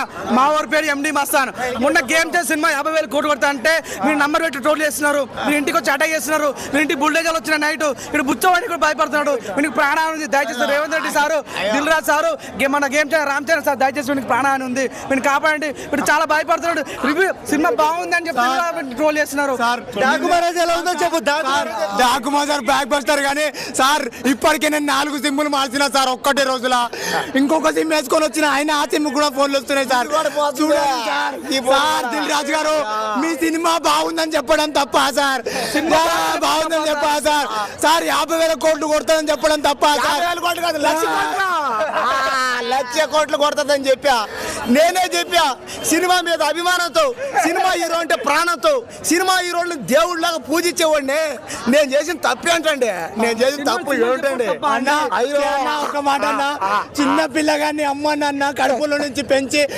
了。మా ఊరి పేరు ఎండి మస్తాన్. మొన్న గేమ్ చేసి సినిమా యాభై వేలు కోట్లు కొడతా అంటే మీరు నంబర్ పెట్టి ట్రోల్ చేస్తున్నారు. మీరు ఇంటికి వచ్చి అటాక్ చేస్తున్నారు. మీరు ఇంటికి బుల్డేజర్లు వచ్చిన నైట్ ఇక్కడ బుచ్చవాడికి కూడా భయపడుతున్నాడు. మీకు ప్రాణాన్ని ఉంది. దయచేసి రేవంత్ రెడ్డి సారు దిల్ రాజ్ సారు మన గేమ్ రామ్ చరణ్ సార్ దయచేసి మీకు ప్రాణాన్ని ఉంది. మీరు కాపాడండి. మీరు చాలా భయపడుతున్నాడు. రివ్యూ సినిమా బాగుంది అని చెప్పి ట్రోల్ చేస్తున్నారు. డాకుమరాజ్ ఎలా ఉందో చెప్పు డాకుమాజార్ బ్యాక్ బస్టర్ కానీ సార్ ఇప్పటికే నేను నాలుగు సిమ్ములు మార్చిన సార్ ఒక్కటే రోజుల. ఇంకొక సిమ్ వేసుకొని వచ్చిన ఆయన ఆ సిమ్ కూడా ఫోన్లు వస్తున్నాయి సార్. చూడండి సార్. సార్ దిల్ రాజు గారు మీ సినిమా బాగుందని చెప్పడం తప్ప సార్. సినిమా బాగుందని చెప్పా సార్. సార్. యాభై వేల కోట్లు కొడతాదని చెప్పడం తప్ప సార్. కోట్లు కాదు లక్ష కోట్ల? లక్ష కోట్లు కొడతాదని చెప్పా. నేనే చెప్పా సినిమా మీద అభిమానంతో సినిమా హీరో అంటే ప్రాణంతో సినిమా హీరోని దేవుడిలాగా పూజించేవాడిని. నేను చేసిన తప్పు ఏంటండి నేను చేసిన తప్పు ఏంటండి అన్న అయ్యో ఒక మాట అన్న. చిన్న పిల్లగాన్ని అమ్మ నాన్న కడుపులో నుంచి పెంచి